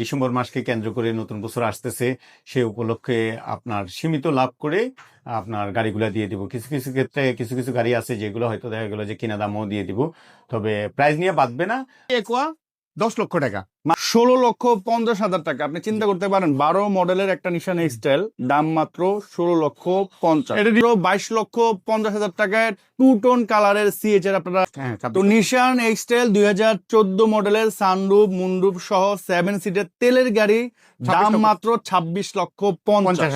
December মাসকে কেন্দ্র করে নতুন বছর আসতেছে, সে উপলক্ষে আপনার সীমিত লাভ করে আপনার গাড়িগুলো দিয়ে দিব। কিছু কিছু ক্ষেত্রে কিছু কিছু গাড়ি আছে যেগুলো হয়তো দেখা গেলো যে কিনা দামও দিয়ে দিব। তবে প্রাইস নিয়ে বাঁধবে না। দশ লক্ষ টাকা। ষোলো লক্ষ পঞ্চাশ হাজার টাকা। আপনি চিন্তা করতে পারেন বারো মডেলের একটা নিশান স্টাইল দাম মাত্র ষোলো লক্ষ পঞ্চাশ। এটা দিল বাইশ লক্ষ পঞ্চাশ হাজার টাকায় টু টোন কালারের সিএচ এর আপনারা হ্যাঁ তো নিশান এক্সটেল দুই হাজার চোদ্দ মডেলের সানরুপ মুন্ডুপ সহ সেভেন সিটের তেলের গাড়ি দাম মাত্র ছাব্বিশ লক্ষ পঞ্চাশ।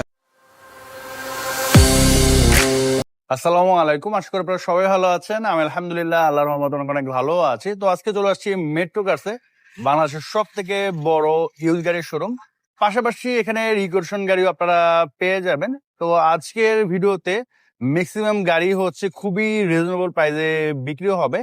আসসালামু আলাইকুম। আশা করি আপনারা সবাই ভালো আছেন। আমি আলহামদুলিল্লাহ আল্লাহ রহমত অনেক ভালো আছি। তো আজকে চলে আসছি মেট্রো কার্সে বাংলাদেশের সব থেকে বড় ইউজ গাড়ির শোরুম পাশাপাশি এখানে রিকর্শন গাড়িও আপনারা পেয়ে যাবেন। তো আজকের ভিডিওতে ম্যাক্সিমাম গাড়ি হচ্ছে খুবই রিজনেবল প্রাইসে বিক্রি হবে।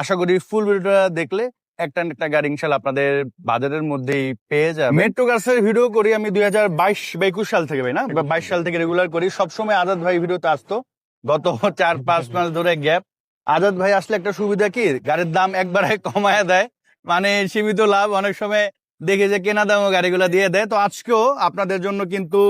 আশা করি ফুল ভিডিওটা দেখলে একটা একটা গাড়ি ইনশাল্লাহ আপনাদের বাজারের মধ্যেই পেয়ে যাবে মেট্রো কার্সের ভিডিও করি আমি দুই হাজার বাইশ বা একুশ সাল থেকে না? বাইশ সাল থেকে রেগুলার করি। সবসময় আজাদ ভাই ভিডিওতে আসতো। গত চার পাঁচ মাস ধরে গ্যাপ। আজাদ ভাই আসলে একটা সুবিধা কি? গাড়ির দাম একবারে কমায় দেয়। মানে সীমিত লাভ অনেক সময় দেখে যে কেনা দামও গাড়িগুলো দিয়ে দেয়। তো আজকেও আপনাদের জন্য কিন্তু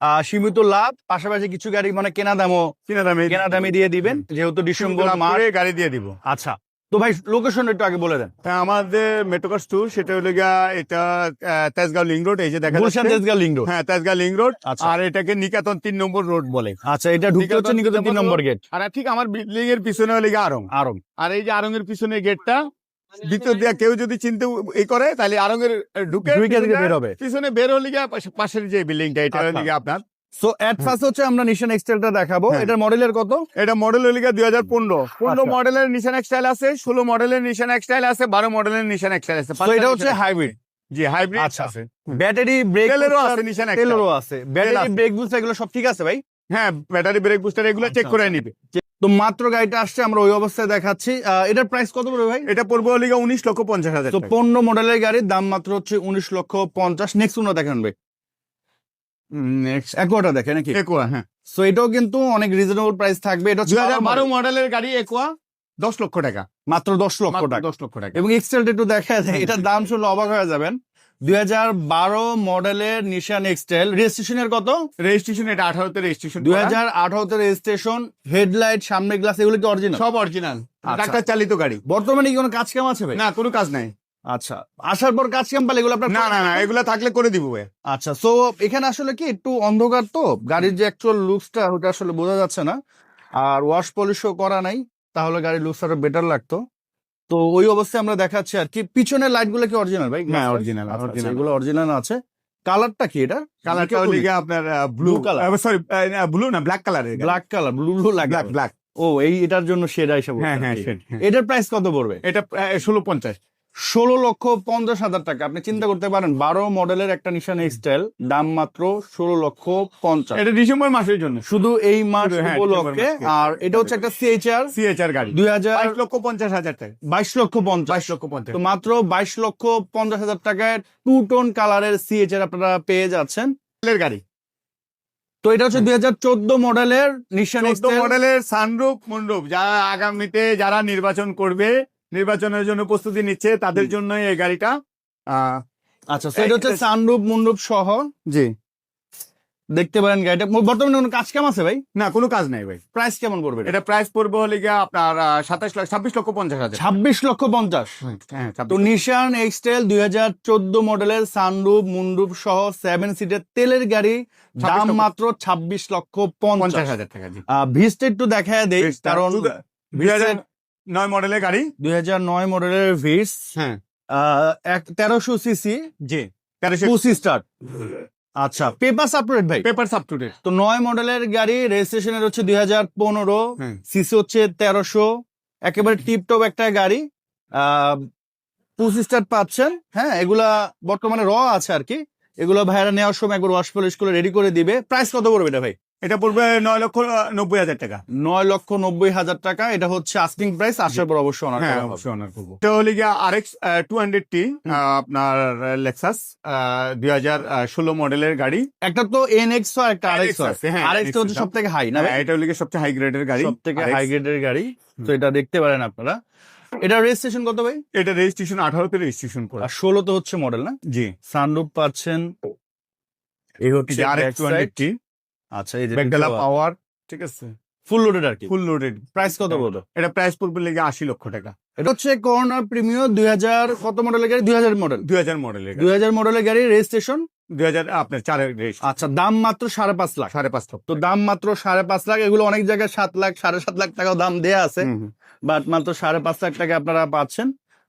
আহ, সীমিত লাভ পাশাপাশি কিছু গাড়ি মানে কেনা দামও কিনা দামে কেনা দামে দিয়ে দিবেন। যেহেতু ডিসেম্বর লাভ গাড়ি দিয়ে দিব। আচ্ছা। তো ভাই লোকেশন একটু আগে বলে দেন। তা আমাদের মেট্রোকার ট্যুর সেটা হলো গিয়া এটা তেজগাঁও লিং রোড এই যে দেখা গুলশান যাচ্ছে। তেজগাঁ লিঙ্ক রোড হ্যাঁ তেজগাঁও লিং রোড আচ্ছা। আর এটাকে নিকাতন তিন নম্বর রোড বলে। আচ্ছা এটা ঢুকতে হচ্ছে নিকেতন তিন নম্বর গেট আর ঠিক আমার বিল্ডিং এর পিছনে হলো গিয়া আরং। আরং। আর এই যে আরং এর পিছনে গেটটা ভিতর দিয়ে কেউ যদি চিনতে এই করে তাহলে আরং এর ঢুকে ঢুকে বের হবে। পিছনে বের হলে গিয়া পাশে- পাশের যে বিল্ডিংটা এটা হলো আচ্ছা। গিয়া আপনার সো এট ফার্স্ট হচ্ছে আমরা নিশান এক্সটেলটা দেখাবো। হ্যাঁ। এটার মডেলের কত? এটা মডেল হলো গিয়া দুই হাজার পনেরো। পনেরো। মডেলের নিশান এক্সটাইল আছে ষোলো মডেলের নিশান এক্সটাইল আছে বারো মডেলের নিশান এক্সটাইল আছে। তো এটা হচ্ছে হাইব্রিড জি হাইব্রিড আচ্ছা। আছে। ব্যাটারি ব্রেক তেলেরও আছে নিশান তেলেরও আছে। ব্যাটারি ব্রেক বুস্টার এগুলো সব ঠিক আছে ভাই? হ্যাঁ ব্যাটারি ব্রেক বুস্টার এগুলো চেক আচ্ছা, করে আচ্ছা। নিবে। তো মাত্র গাড়িটা আসছে আমরা ওই অবস্থায় দেখাচ্ছি। এটার প্রাইস কত পড়বে ভাই? এটা পড়বে হলো গিয়া উনিশ লক্ষ পঞ্চাশ হাজার তো পনেরো মডেলের গাড়ির দাম মাত্র হচ্ছে উনিশ লক্ষ পঞ্চাশ। নেক্সট উনো দেখেন ভাই। একোয়াটা দেখে নাকি? একুয়া হ্যাঁ। সো এটাও কিন্তু অনেক রিজনেবল প্রাইস থাকবে। এটা দুই হাজার বারো মডেলের গাড়ি একুয়া দশ লক্ষ টাকা। মাত্র দশ লক্ষ টাকা। দশ লক্ষ টাকা। এবং এক্সটেলটা একটু দেখা যায় এটার দাম শুনলে অবাক হয়ে যাবেন। দুই হাজার বারো মডেলের নিশান এক্সটেল রেজিস্ট্রেশনের কত? রেজিস্ট্রেশন এটা আঠারোতে রেজিস্ট্রেশন দুই হাজার আঠারোতে রেজিস্ট্রেশন হেডলাইট সামনে গ্লাস এগুলো কি অরিজিনাল সব অরিজিনাল। ডাক্তার চালিত গাড়ি। বর্তমানে কি কোনো কাজ কাম আছে না কোনো কাজ নাই। আচ্ছা আসার পর কাজ কাম পালে? এগুলো আপনার না না না এগুলা থাকলে করে দিব ভাই। আচ্ছা সো এখানে আসলে কি একটু অন্ধকার তো? গাড়ির যে অ্যাকচুয়াল লুকসটা ওটা আসলে বোঝা যাচ্ছে না। আর ওয়াশ পলিশও করা নাই তাহলে গাড়ির লুকস আরও বেটার লাগতো। তো ওই অবস্থায় আমরা দেখাচ্ছি আর কি পিছনের লাইটগুলো কি অরিজিনাল ভাই? হ্যাঁ অরিজিনাল অরিজিনাল এগুলো অরিজিনাল আছে। কালারটা কি এটা? কালারটা গিয়া আপনার ব্লু কালার সরি ব্লু না ব্ল্যাক কালারের ব্ল্যাক কালার ব্লু ব্লু লাগে ব্ল্যাক ব্ল্যাক ও এই এটার জন্য সেরা হিসাবে হ্যাঁ হ্যাঁ হ্যাঁ। এটার প্রাইস কত পড়বে? এটা ষোলো পঞ্চাশ। ষোলো লক্ষ পঞ্চাশ হাজার টাকা। আপনি চিন্তা করতে পারেন বারো মডেলের একটা নিশান স্টাইল দাম মাত্র ষোলো লক্ষ পঞ্চাশ। এটা ডিসেম্বর মাসের জন্য। শুধু এই মাস হ্যাঁ, উপলক্ষে। আর এটা হচ্ছে একটা সিএচআর সিএচআর গাড়ি। দুই হাজার বাইশ লক্ষ পঞ্চাশ হাজার টাকা। বাইশ লক্ষ পঞ্চাশ। বাইশ লক্ষ পঞ্চাশ। তো মাত্র বাইশ লক্ষ পঞ্চাশ হাজার টাকায় টু টোন কালারের সিএচআর আপনারা পেয়ে যাচ্ছেন। গাড়ি। তো এটা হচ্ছে দুই হাজার চোদ্দ মডেলের নিশান মডেলের সানরূপ মন্ডপ যারা আগামীতে যারা নির্বাচন করবে নির্বাচনের জন্য প্রস্তুতি নিচ্ছে তাদের জন্য এই গাড়িটা। আচ্ছা এটা হচ্ছে সানরূপ মন্ডপ সহ। জি। দেখতে পারেন গাড়িটা। বর্তমানে কোনো কাজ কাম আছে ভাই? না কোনো কাজ নাই ভাই। প্রাইস কেমন পড়বে? এটা প্রাইস পড়বে হলে গিয়া আপনার সাতাশ লাখ ছাব্বিশ লক্ষ পঞ্চাশ হাজার। ছাব্বিশ লক্ষ পঞ্চাশ। হ্যাঁ তো নিশান এক্সটেল দুই হাজার চোদ্দ মডেলের সানরুপ মুন্ডুপ সহ সেভেন সিটের তেলের গাড়ি দাম মাত্র ছাব্বিশ লক্ষ পঞ্চাশ। হাজার টাকা ভিস্ট একটু দেখায় দেই কারণ নয় মডেলের গাড়ি? দুই হাজার নয় মডেলের ভিস হ্যাঁ। এক তেরোশো সিসি। জি তেরোশো পুসি স্টার্ট। আচ্ছা পেপার সাপোরেট ভাই? পেপার আপ টু ডেট তো নয় মডেলের গাড়ি রেজিস্ট্রেশনের হচ্ছে দুই হাজার পনেরো হ্যাঁ। সিসি হচ্ছে তেরোশো। একেবারে টিপটপ একটা গাড়ি। পুসি স্টার্ট পাচ্ছেন হ্যাঁ এগুলা বর্তমানে র আছে আর কি। এগুলো ভাইরা নেওয়ার সময় একবার ওয়াশ পলিশ করে রেডি করে দিবে। প্রাইস কত পড়বে এটা ভাই? এটা পড়বে নয় লক্ষ নব্বই হাজার টাকা। নয় লক্ষ নব্বই হাজার টাকা। এটা হচ্ছে আস্কিং প্রাইস আসার পর অবশ্যই অনার হ্যাঁ অবশ্যই অনার করব। এটা হলে গিয়া R X two hundred T আপনার লেক্সাস দুই হাজার ষোলো মডেলের গাড়ি। একটা তো এন এক্স আর একটা আর এক্স আছে, হ্যাঁ, আর এক্স হচ্ছে সব থেকে হাই না হ্যাঁ, এটা হলে গিয়ে সবচেয়ে হাই গ্রেডের গাড়ি সব থেকে হাই গ্রেডের গাড়ি। তো এটা দেখতে পারেন আপনারা। এটা রেজিস্ট্রেশন কত ভাই? এটা রেজিস্ট্রেশন আঠারোতে রেজিস্ট্রেশন করা। আর ষোলোতে হচ্ছে মডেল না? জি। সানরুফ পাচ্ছেন। এই হচ্ছে আর একটু side। আচ্ছা এই যে ব্যাকডালা পাওয়ার ঠিক আছে? ফুল লোডেড আর কি? ফুল লোডেড প্রাইস কত বলতো এটা প্রাইস পড়বে লেগে আশি লক্ষ টাকা। এটা হচ্ছে করোনা প্রিমিয়ার দুই হাজার কত মডেলের গাড়ি? দুই হাজার মডেল দুই হাজার মডেলের দুই হাজার মডেলের গাড়ি রেজিস্ট্রেশন দুই হাজার আপনার চারের আচ্ছা দাম মাত্র সাড়ে পাঁচ লাখ। সাড়ে পাঁচ লক্ষ। তো দাম মাত্র সাড়ে পাঁচ লাখ এগুলো অনেক জায়গায় সাত লাখ সাড়ে সাত লাখ টাকাও দাম দেয়া আছে। বাট মাত্র সাড়ে পাঁচ লাখ টাকা আপনারা পাচ্ছেন।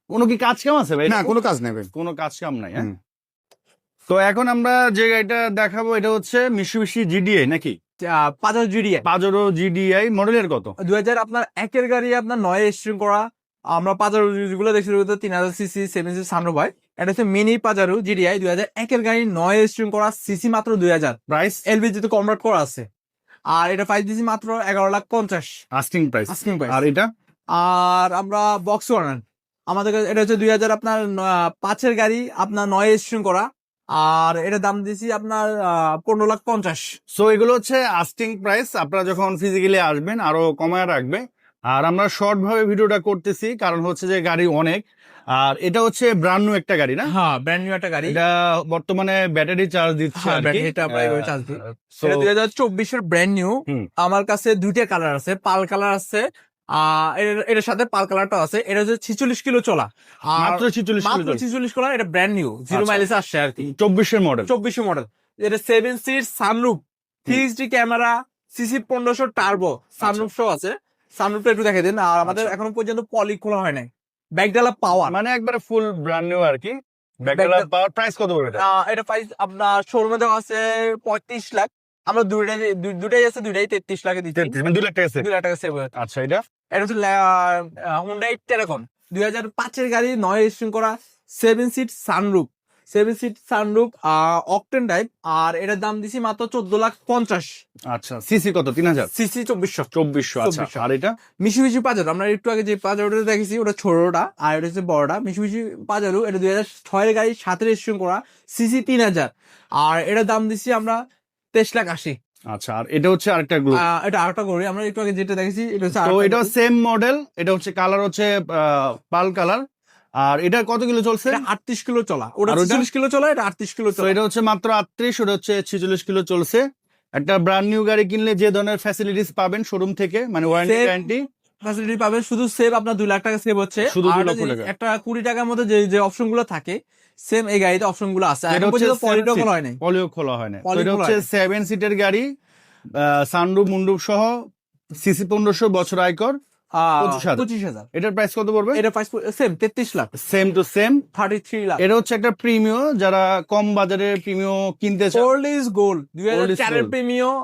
কোনো কি কাজ কাম আছে ভাই? না কোনো কাজ নেবেন কোনো কাজ কাম নাই হ্যাঁ। তো এখন আমরা যে গাড়িটা দেখাবো এটা হচ্ছে মিশুবিশি জিডিআই নাকি? পাঁচ জিডিএ পাজরো জিডিআই মডেলের কত? দুই হাজার আপনার একের গাড়ি আপনার নয় রেজিস্ট্রেশন করা। আমরা পাজারো যেগুলো দেখছি তিন হাজার সিসি সেভেন সিসি সানরো ভাই এটা হচ্ছে মিনি পাজারো জিডিআই দুই হাজার একের গাড়ি নয় রেজিস্ট্রেশন করা সিসি মাত্র দুই হাজার প্রাইস এলবিজি তে কনভার্ট করা আছে। আর এটা প্রাইস দিয়েছি মাত্র এগারো লাখ পঞ্চাশ। আস্কিং প্রাইস আস্কিং প্রাইস আর এটা? আর আমরা বক্স ওয়ার্নার আমাদের কাছে এটা হচ্ছে দুই হাজার আপনার পাঁচের গাড়ি আপনার নয় রেজিস্ট্রেশন করা। আর এটা দাম দিয়েছি আপনার পনেরো লাখ পঞ্চাশ। সো এগুলো হচ্ছে আস্টিং প্রাইস আপনারা যখন ফিজিক্যালি আসবেন আরও কমায় রাখবে। আর আমরা শর্ট ভাবে ভিডিওটা করতেছি কারণ হচ্ছে যে গাড়ি অনেক। আর এটা হচ্ছে ব্রান্ড নিউ একটা গাড়ি না? হ্যাঁ ব্র্যান্ড নিউ একটা গাড়ি। এটা বর্তমানে ব্যাটারি চার্জ দিচ্ছে হ্যাঁ। ব্যাটারিটা দিই। আহ, so এটা দুই হাজার চব্বিশের ব্র্যান্ড নিউ আমার কাছে দুইটা কালার আছে পাল কালার আছে এর- এটার সাথে পাল কালারটা আছে। এটা হচ্ছে ছিচল্লিশ কিলো চলা। মাত্র ছিচল্লিশ মাত্র ছিচল্লিশ কালার এটা ব্র্যান্ড নিউ জিরো আচ্ছা। মাইলেজ আসছে আর কি। চব্বিশের মডেল চব্বিশে মডেল এটা seven seat sunroof three camera CC পনেরোশো টার্বো সানরুফ শো আছে। সানরুফটা একটু দেখে দিন। আর আমাদের আচ্ছা। এখনও পর্যন্ত পলি খোলা হয় নাই। ব্যাকডালা পাওয়ার মানে একবারে ফুল ব্র্যান্ড নিউ আর কি। Backdrop- পাওয়ার প্রাইস কত পড়বে এটা? এটা প্রাইস আপনার শোরুমে দেওয়া আছে পঁয়ত্রিশ লাখ। আমরা দুইটাই দুইটাই আছে দুইটাই তেত্রিশ লাখে দিচ্ছি। মানে দুই লাখ টাকা আছে দুই লাখ টাকা সেভ আচ্ছা এটা? এটা হচ্ছে হুন্ডাই টেরাকন দুই হাজার পাঁচের গাড়ি নয় রেজিস্ট্রেশন করা seven seat sunroof seven seat sunroof octane type আর এটার দাম দিছি মাত্র চোদ্দ লাখ পঞ্চাশ। আচ্ছা সিসি কত? তিন হাজার? সিসি চব্বিশশো। চব্বিশশো আচ্ছা। 2400 আর এটা? মিশু মিশু পাজারো আমরা একটু আগে যে পাজারোটা দেখেছি ওটা ছোটটা আর এটা হচ্ছে বড়টা। মিশু মিশু পাজারো এটা দুই হাজার ছয়ের গাড়ি সাথে রেজিস্ট্রেশন করা সিসি তিন হাজার। আর এটার দাম দিছি আমরা তেইশ লাখ আশি। আচ্ছা আর এটা হচ্ছে আরেকটা আহ, এটা আরেকটা করি আমরা একটু আগে যেটা দেখেছি এটা হচ্ছে তো এটা সেম মডেল এটা হচ্ছে কালার হচ্ছে পাল কালার আর এটা কত কিলো চলছে? আটত্রিশ কিলো চলা ওটা আর ওটা? চল্লিশ কিলো চলা এটা আটত্রিশ কিলো চলা। এটা হচ্ছে মাত্র আটত্রিশ ওটা হচ্ছে ছিচল্লিশ কিলো চলছে। একটা ব্র্যান্ড নিউ গাড়ি কিনলে যে ধরনের ফ্যাসিলিটিস পাবেন শোরুম থেকে মানে ওয়ারেন্টি গ্যারান্টি ফ্যাসিলিটি পাবেন শুধু সেভ আপনার দুই লাখ টাকা সেভ হচ্ছে। শুধু। একটা কুড়ি টাকার মধ্যে যে যে অপশনগুলো থাকে সেম এই গাড়িতে অপশনগুলো আছে। এখন পর্যন্ত seven খোলা হয় নাই পলিও খোলা হয় না তো Poly এটা হচ্ছে হয়নি। সেভেন সিটের গাড়ি সানরুফ মুন্ডুপ সহ সিসি পনেরোশো বছর আয়কর আহ, 25,000 পঁচিশ হাজার। এটার প্রাইস কত পড়বে? এটা প্রাইস সেম তেত্রিশ lakh. Same to same thirty three lakh. এটা হচ্ছে একটা প্রিমিয় যারা কম বাজারে প্রিমিয় কিনতে চায়। ওল্ড ইজ গোল্ড দুই হাজার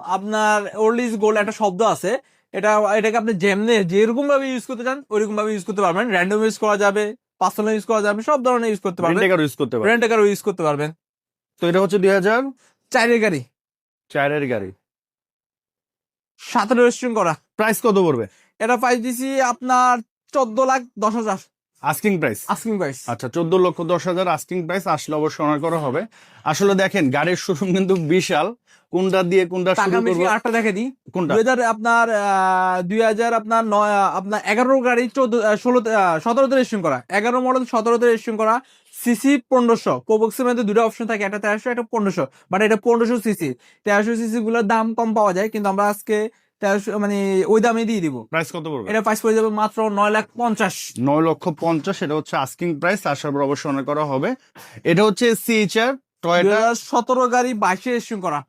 আপনার ওল্ড ইজ গোল্ড একটা শব্দ আছে। এটা এটাকে আপনি যেমনে যেরকম ভাবে ইউজ করতে চান ওইরকম ভাবে ইউজ করতে পারবেন। র্যান্ডম ইউজ করা যাবে। পার্সোনাল ইউজ করা যাবে সব ধরনের ইউজ করতে পারবেন। রেন্টেকার ইউজ করতে পারে রেন্ট ইউজ করতে পারবেন। তো এটা হচ্ছে দুই হাজার? চারের গাড়ি। চারের গাড়ি। সাতেরো রেজিস্ট্রেশন করা। প্রাইস কত পড়বে? এটা প্রাইস দিছি আপনার চোদ্দ লাখ দশ হাজার। আস্কিং প্রাইস আস্কিং প্রাইস আচ্ছা চোদ্দ লক্ষ দশ হাজার আস্কিং প্রাইস আসলে অবশ্যই অনার করা হবে। আসলে দেখেন গাড়ির শোরুম কিন্তু বিশাল। কোনটা দিয়ে কোনটা টাকা শুরু বেশি আটটা দেখে দিই। কোনটা? দুই হাজার আপনার আহ, দুই হাজার আপনার নয় আপনার এগারো গাড়ি চোদ্দ ষোলো সতেরোতে রেজিস্ট্রেশন করা। এগারো মডেল সতেরোতে রেজিস্ট্রেশন করা। সিসি পনেরোশো। কোবক্সের মধ্যে দুটো অপশন থাকে। একটা তেরোশো একটা পনেরোশো। বাট এটা পনেরোশো সিসি। তেরোশো সিসি গুলোর দাম কম পাওয়া যায় কিন্তু আমরা আজকে তেরোশো মানে ওই দামে দিয়ে দিব। প্রাইস কত পড়বে? এটা প্রাইস পড়ে যাবে মাত্র নয় লাখ পঞ্চাশ। নয় লক্ষ পঞ্চাশ এটা হচ্ছে আস্কিং প্রাইস আসার পর অবশ্যই অনার করা হবে। এটা হচ্ছে সিএইচআর টয়টা সতেরো গাড়ি বাইশে রেজিস্ট্রেশন করা।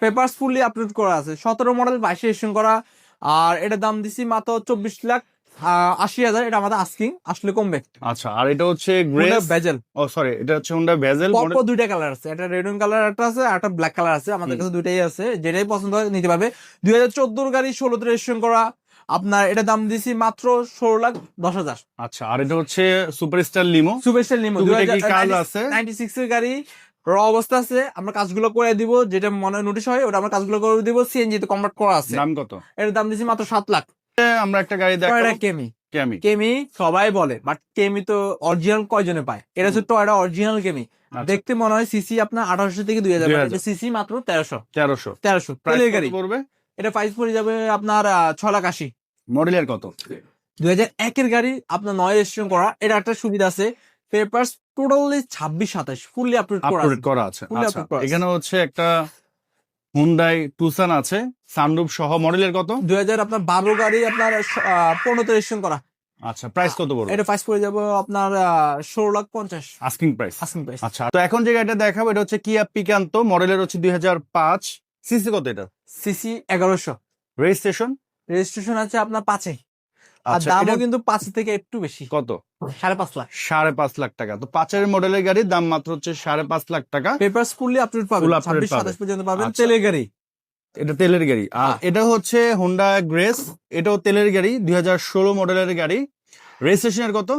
পেপারস ফুললি আপলোড করা আছে। সতেরো মডেল বাইশে রেজিস্ট্রেশন করা। আর এটার দাম দিছি মাত্র চব্বিশ লাখ আশি হাজার। এটা আমাদের আস্কিং আসলে কমবে। আচ্ছা আর এটা হচ্ছে বেজেল ও সরি এটা হচ্ছে হোন্ডা বেজেল পরপর দুইটা কালার আছে। একটা রেড কালার একটা আছে আর একটা ব্ল্যাক কালার আছে। আমাদের কাছে দুইটাই আছে। যেটাই পছন্দ হয় নিতে পারবে। দুই হাজার চোদ্দোর গাড়ি ষোলোতে রেজিস্ট্রেশন করা। আপনার এটা দাম দিছি মাত্র ষোলো লাখ দশ হাজার। আচ্ছা আর এটা হচ্ছে সুপারস্টার লিমো সুপারস্টার লিমো টুকিটাকি কাজ আছে। নাইনটি সিক্স এর গাড়ি। র অবস্থা আছে আমরা কাজগুলো করে দিব যেটা মনে নোটিশ হয় ওটা আমরা কাজগুলো করে দিব সিএনজি তে কনভার্ট করা আছে। দাম কত? এর দাম দিছি মাত্র সাত লাখ। আমরা একটা গাড়ি দেখাবো কেমি কেমি কেমি সবাই বলে বাট কেমি তো অরিজিনাল কয়জনে পায়? এটা হচ্ছে টয়টা অরিজিনাল কেমি দেখতে মনে হয় সিসি আপনার আঠারোশো থেকে দুই হাজার সিসি মাত্র তেরোশো। তেরোশো। তেরোশো। তেলের গাড়ি। পড়বে? এটা প্রাইস পড়ে যাবে আপনার ছ লাখ আশি। মডেলের কত? দুই হাজার একের গাড়ি আপনার নয় রেজিস্ট্রেশন করা। এটা একটা সুবিধা আছে। পেপারস টোটালি ছাব্বিশ সাতাশ ফুললি আপডেট করা আপডেট করা আছে। আচ্ছা। এখানে হচ্ছে একটা হুন্ডাই টুসান আছে সানরুফ সহ। মডেলের কত? দুই হাজার আপনার বারো গাড়ি আপনার পনেরোতে রেজিস্ট্রেশন করা। আচ্ছা প্রাইস কত পড়বে? এটা প্রাইস পড়ে যাবে আপনার ষোলো লাখ পঞ্চাশ। আস্কিং প্রাইস আসিং প্রাইস আচ্ছা তো এখন যে গাড়িটা দেখাবো এটা হচ্ছে কিয়া পিকান্ত মডেলের হচ্ছে দুই হাজার পাঁচ। সিসি কত এটা? সিসি এগারোশো। রেজিস্ট্রেশন রেজিস্ট্রেশন আছে আপনার পাঁচে। আর আচ্ছা দামও কিন্তু পাঁচ থেকে একটু বেশি। কত? সাড়ে পাঁচ লাখ। সাড়ে পাঁচ লাখ টাকা। তো পাঁচের মডেলের গাড়ির দাম মাত্র হচ্ছে সাড়ে পাঁচ লাখ টাকা। পেপারস ফুললি আপডেট পাবেন। ছাব্বিশ সাতাশ পর্যন্ত পাবেন আচ্ছা। তেলের গাড়ি। এটা তেলের গাড়ি। আর। এটা হচ্ছে হোন্ডা গ্রেস এটাও তেলের গাড়ি দুই হাজার ষোলো মডেলের গাড়ি। রেজিস্ট্রেশনের কত?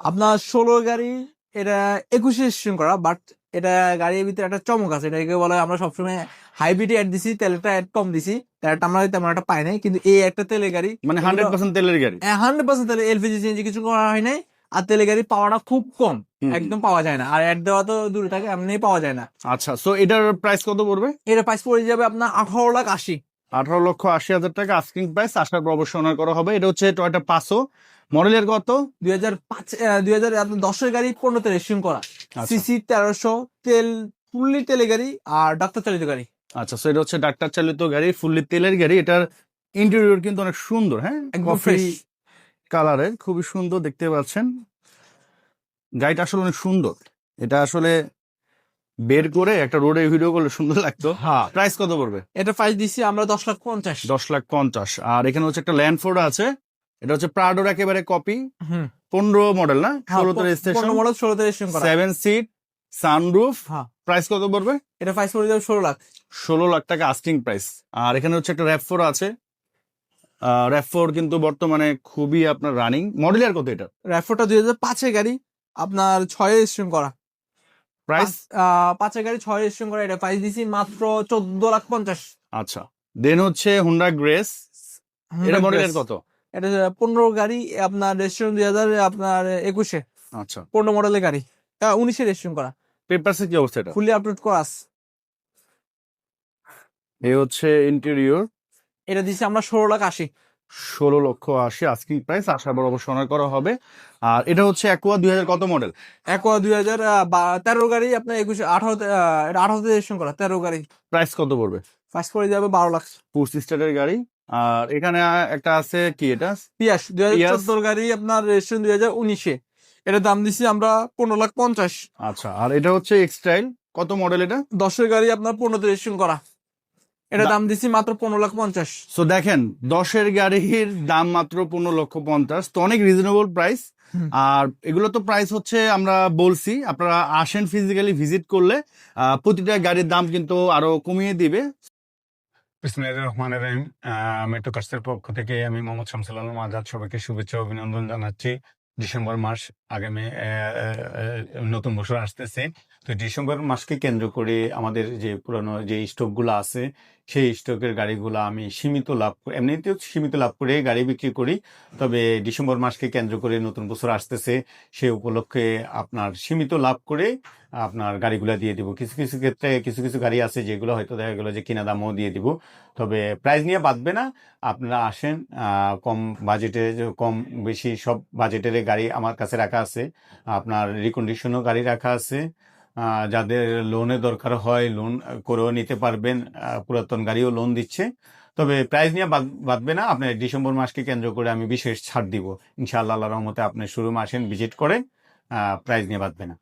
আপনার ষোলো গাড়ি এটা একুশে রেজিস্ট্রেশন করা বাট এটা গাড়ির ভিতরে একটা চমক আছে। এটাকে বলা হয় আমরা সবসময় হাইব্রিড অ্যাড দিছি তেলটা অ্যাড কম দিছি। তেলটা আমরা তেমন একটা পাই নাই কিন্তু এই একটা তেলের গাড়ি মানে হান্ড্রেড পার্সেন্ট তেলের গাড়ি? হান্ড্রেড পার্সেন্ট তেলে এলপিজি সিএনজি কিছু করা হয় নাই আর তেলের গাড়ি পাওয়াটা খুব কম একদম পাওয়া যায় না। আর অ্যাড দেওয়া তো দূরে থাকে এমনি পাওয়া যায় না। আচ্ছা সো এটার প্রাইস কত পড়বে? এটা প্রাইস পড়ে যাবে আপনার আঠারো লাখ আশি। আঠারো লক্ষ আশি হাজার টাকা আস্কিং প্রাইস আসার পর অবশ্যই অনার করা হবে। এটা হচ্ছে টয়টা পাঁচশো মডেলের কত? দুই হাজার পাঁচ দুই হাজার দশের গাড়ি পনেরোতে রেজিস্ট্রেশন করা। সিসি তেরোশো তেল ফুললি তেলের গাড়ি আর ডাক্তার চালিত গাড়ি। আচ্ছা সো এটা হচ্ছে ডাক্তার চালিত গাড়ি ফুললি তেলের গাড়ি। এটার ইন্টেরিয়র কিন্তু অনেক সুন্দর হ্যাঁ? কফি কালারের খুবই সুন্দর দেখতে পাচ্ছেন। গাড়িটা আসলে অনেক সুন্দর। এটা আসলে বের করে একটা রোডে ভিডিও করলে সুন্দর লাগতো। হ্যাঁ প্রাইস কত পড়বে? এটা প্রাইস দিছি আমরা দশ লাখ পঞ্চাশ। দশ লাখ পঞ্চাশ। আর এখানে হচ্ছে একটা ল্যান্ডফোর্ড আছে। এটা হচ্ছে প্রাডোর একেবারে কপি হুম। পনেরো মডেল না? ষোলোতে রেজিস্ট্রেশন মডেল ষোলোতে registration seven seat sunroof price কত পড়বে? এটা প্রাইস পড়ে যাবে ষোলো লাখ। ষোলো লাখ টাকা আস্কিং প্রাইস আর এখানে হচ্ছে একটা র্যাপ ফোর আছে। র্যাপ ফোর কিন্তু বর্তমানে খুবই আপনার রানিং মডেল আর কত এটা? র্যাফোটা দুই হাজার পাঁচের গাড়ি আপনার ছয় রেজিস্ট্রেশন করা। প্রাইস পাঁচ- পাঁচের গাড়ি ছয় রেজিস্ট্রেশন করা এটা। প্রাইস দিছি মাত্র চোদ্দ লাখ পঞ্চাশ। আচ্ছা। দেন হচ্ছে হুন্ডা গ্রেস এটা মডেলের কত? এটা পনেরো গাড়ি আপনার রেজিস্ট্রেশন দুই হাজার আপনার একুশে। আচ্ছা। পনেরো মডেলের গাড়ি। উনিশে রেজিস্ট্রেশন করা। পেপারসে কি অবস্থা এটা? ফুলি আপলোড করা আছে। এই হচ্ছে ইন্টেরিয়র এটা দিছি আমরা ষোলো লাখ আশি। ষোলো লক্ষ আশি আস্কিং প্রাইস আশা বড় অবশ্য honor করা হবে। আর এটা হচ্ছে অ্যাকোয়া দুই হাজার কত মডেল একোয়া দুই হাজার তেরো গাড়ি আপনার একুশে আঠারোতে এটা আঠারোতে রেজিস্ট্রেশন করা তেরো গাড়ি। প্রাইস কত পড়বে? ফার্স্ট পড়ে যাবে বারো লাখ। ফোর সিস্টারের গাড়ি। আর এখানে একটা আছে কি এটা? পিয়াস দুই হাজার। চোদ্দোর গাড়ি আপনার রেজিস্ট্রেশন দুই হাজার উনিশে। এটার দাম দিছি আমরা পনেরো লাখ পঞ্চাশ। আচ্ছা আর এটা হচ্ছে এক্সটাইল কত মডেল এটা? দশের গাড়ি আপনার পনেরোতে রেজিস্ট্রেশন করা। এটা দাম দিছি মাত্র পনেরো লাখ পঞ্চাশ। সো দেখেন দশের গাড়ির দাম মাত্র পনেরো লক্ষ পঞ্চাশ। তো অনেক রিজনেবল প্রাইস আর এগুলো তো প্রাইস হচ্ছে আমরা বলছি আপনারা আসেন ফিজিক্যালি ভিজিট করলে প্রতিটা গাড়ির দাম কিন্তু আরও কমিয়ে দিবে। বিসমিল্লাহির রহমানির রহিম। মেট্রো কাস্টের পক্ষ থেকে আমি মোহাম্মদ শামসুল আলম আজাদ সবাইকে শুভেচ্ছা অভিনন্দন জানাচ্ছি। ডিসেম্বর মাস আগামী নতুন বছর আসতেছে। তো ডিসেম্বর মাসকে কেন্দ্র করে আমাদের যে পুরানো যে স্টকগুলো আছে সেই স্টকের গাড়িগুলো আমি সীমিত লাভ এমনিতেও সীমিত লাভ করে গাড়ি বিক্রি করি। তবে ডিসেম্বর মাসকে কেন্দ্র করে নতুন বছর আসতেছে, সে উপলক্ষে আপনার সীমিত লাভ করে আপনার গাড়িগুলো দিয়ে দিব। কিছু কিছু ক্ষেত্রে কিছু কিছু গাড়ি আছে যেগুলো হয়তো দেখা গেলো যে কিনা দামও দিয়ে দিব। তবে প্রাইস নিয়ে বাঁধবে না, আপনারা আসেন কম বাজেটে কম বেশি সব বাজেটের গাড়ি আমার কাছে রাখা আছে। আপনার রিকন্ডিশনও গাড়ি রাখা আছে। যাদের লোনের দরকার হয় লোন করেও নিতে পারবেন পুরাতন গাড়িও লোন দিচ্ছে। তবে প্রাইস নিয়ে বাঁধবে না, আপনার ডিসেম্বর মাসকে কেন্দ্র করে আমি বিশেষ ছাড় দিব। ইনশাআল্লাহ আল্লাহ রহমতে আপনি শুরু মাসেন ভিজিট করে প্রাইস নিয়ে বাঁধবে না।